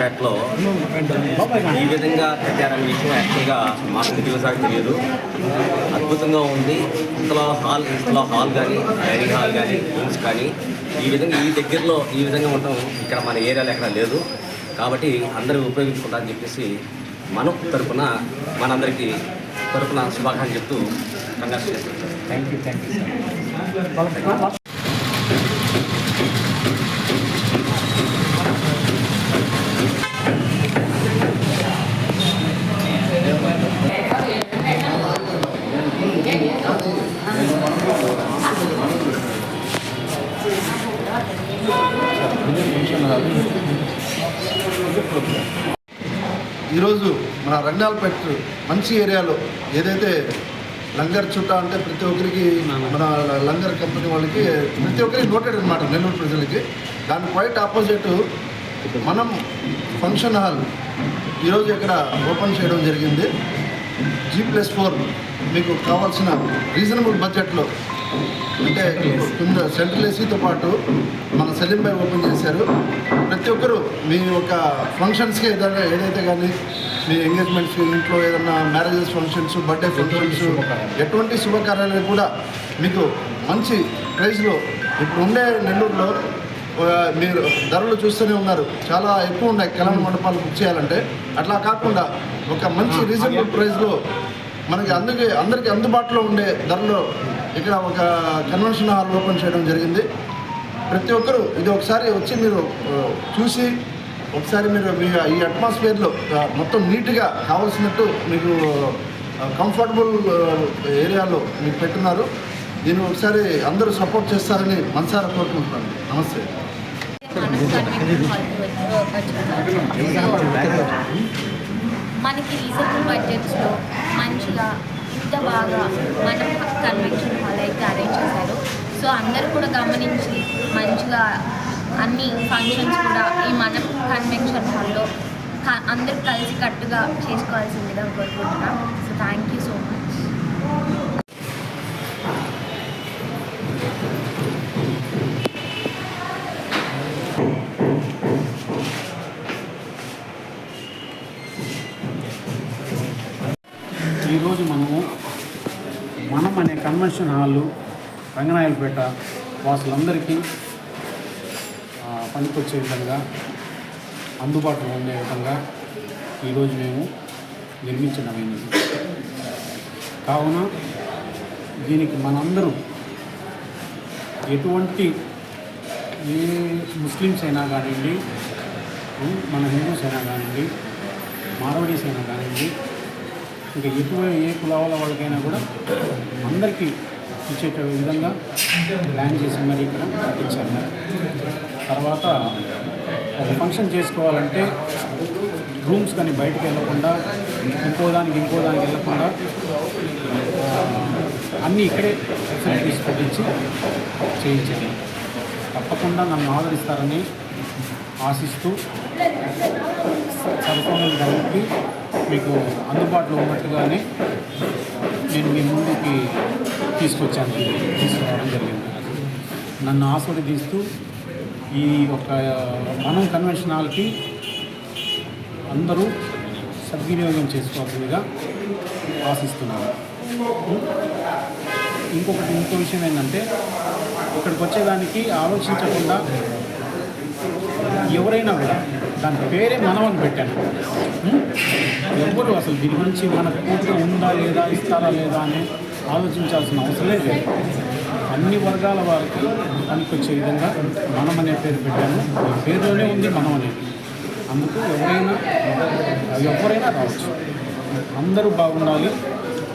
రంగారెడ్డిపేటలో ఈ విధంగా కట్టారనే విషయం యాక్చువల్గా మాకు తెలియసారి తెలియదు. అద్భుతంగా ఉంది. ఇంతలో హాల్ ఇంతలో హాల్ కానీ డైనింగ్ హాల్ కానీ రూమ్స్ కానీ ఈ విధంగా ఈ దగ్గరలో ఈ విధంగా ఉండటం ఇక్కడ మన ఏరియాలో ఎక్కడ లేదు. కాబట్టి అందరూ ఉపయోగించుకుంటారని చెప్పేసి మనం తరపున మనందరికీ తరపున శుభాకాంక్షలు చెప్తూ కంగ్రాట్స్ చేస్తున్నాం thank you thank you sir ఈరోజు మన రంగాలపేట మంచి ఏరియాలో ఏదైతే లంగర్ చుట్టా అంటే ప్రతి ఒక్కరికి మన లంగర్ కంపెనీ వాళ్ళకి ప్రతి ఒక్కరికి నోటెడ్ అనమాట నెల్లూరు ప్రజలకి. దాని క్వైట్ ఆపోజిట్ మనం ఫంక్షన్ హాల్ ఈరోజు ఇక్కడ ఓపెన్ చేయడం జరిగింది. జీ ప్లస్ ఫోర్ మీకు కావాల్సిన రీజనబుల్ బడ్జెట్లో అంటే కింద సెంట్రల్ ఏసీతో పాటు మన సెలిం బై ఓపెన్ చేశారు. ప్రతి ఒక్కరు మీ యొక్క ఫంక్షన్స్కి ఏదైనా ఏదైతే కానీ మీ ఎంగేజ్మెంట్స్ ఇంట్లో ఏదైనా మ్యారేజెస్ ఫంక్షన్స్ బర్త్డే ఫంక్షన్స్ ఎటువంటి శుభకార్యాలు కూడా మీకు మంచి ప్రైస్లో ఇప్పుడు ఉండే నెల్లూరులో మీరు ధరలు చూస్తూనే ఉన్నారు. చాలా ఎక్కువ ఉన్నాయి. కళ్యాణ మండపాలు బుక్ చేయాలంటే. అట్లా కాకుండా ఒక మంచి రీజనబుల్ ప్రైస్లో మనకి అందుకే అందరికీ అందుబాటులో ఉండే ధరలో ఇక్కడ ఒక కన్వెన్షన్ హాల్ ఓపెన్ చేయడం జరిగింది. ప్రతి ఒక్కరూ ఇది ఒకసారి వచ్చి మీరు చూసి ఒకసారి మీరు మీ ఈ అట్మాస్ఫియర్లో మొత్తం నీట్గా కావాల్సినట్టు మీకు కంఫర్టబుల్ ఏరియాలో మీకు పెట్టున్నారు. దీన్ని ఒకసారి అందరూ సపోర్ట్ చేస్తారని మనసారా కోరుకుంటున్నాను. నమస్తే. మనకి రీజనబుల్ బడ్జెట్స్లో మంచిగా ఇంత బాగా మనం కన్వెన్షన్ హాల్ అయితే అరేంజ్ చేశారు. సో అందరూ కూడా గమనించి మంచిగా అన్ని ఫంక్షన్స్ కూడా ఈ మనం కన్వెన్షన్ హాల్లో అందరూ కలిసి కట్టుగా చేసుకోవాల్సిందిగా కోరుకుంటున్నాం. So thank you convention hall Ranganayalapeta వాసులందరికీ పనికొచ్చే విధంగా అందుబాటులో ఉండే విధంగా ఈరోజు మేము నిర్మించడమైనది కావున దీనికి మనందరూ ఎటువంటి ఏ ముస్లిమ్స్ అయినా కానివ్వండి మన హిందూస్ అయినా కానివ్వండి మారవడీస్ అయినా కానివ్వండి ఇంకా ఎటువంటి ఏ కులాల వాళ్ళకైనా కూడా అందరికీ ఇచ్చేట విధంగా ప్లాన్ చేసి మరి ఇక్కడ ఇచ్చారు. తర్వాత ఒక ఫంక్షన్ చేసుకోవాలంటే రూమ్స్ కానీ బయటకు వెళ్ళకుండా ఇంకో దానికి ఇంకో దానికి వెళ్ళకుండా అన్నీ ఇక్కడే ఫెసిలిటీస్ పెట్టించి చేయించాలి తప్పకుండా నన్ను ఆదరిస్తారని ఆశిస్తూ సరఫరా దానికి మీకు అందుబాటులో ఉన్నట్టుగానే నేను మీ ముందుకి తీసుకొచ్చాను. తీసుకురావడం జరిగింది. నన్ను ఆస్వాదిస్తూ ఈ యొక్క మనం కన్వెన్షన్ హాల్కి అందరూ సద్వినియోగం చేసుకోవాల్సిందిగా ఆశిస్తున్నాను. ఇంకొకటి ఇంకో విషయం ఏంటంటే ఇక్కడికి వచ్చేదానికి ఆలోచించకుండా ఎవరైనా కూడా దాని పేరే మనం అని పెట్టాను. ఎవరు అసలు దీని గురించి మన కూతురు ఉందా లేదా ఇస్తారా లేదా అని ఆలోచించాల్సిన అవసరం లేదు. అన్ని వర్గాల వారికి పనికొచ్చే విధంగా మనం అనే పేరు పెట్టాను. పేరులోనే ఉంది మనం అనేది అందుకు ఎవరైనా ఎవరైనా రావచ్చు. అందరూ బాగుండాలి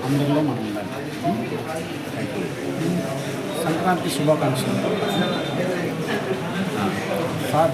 అందరిలో మనం ఉండాలి. సంక్రాంతి శుభాకాంక్షలు. సార్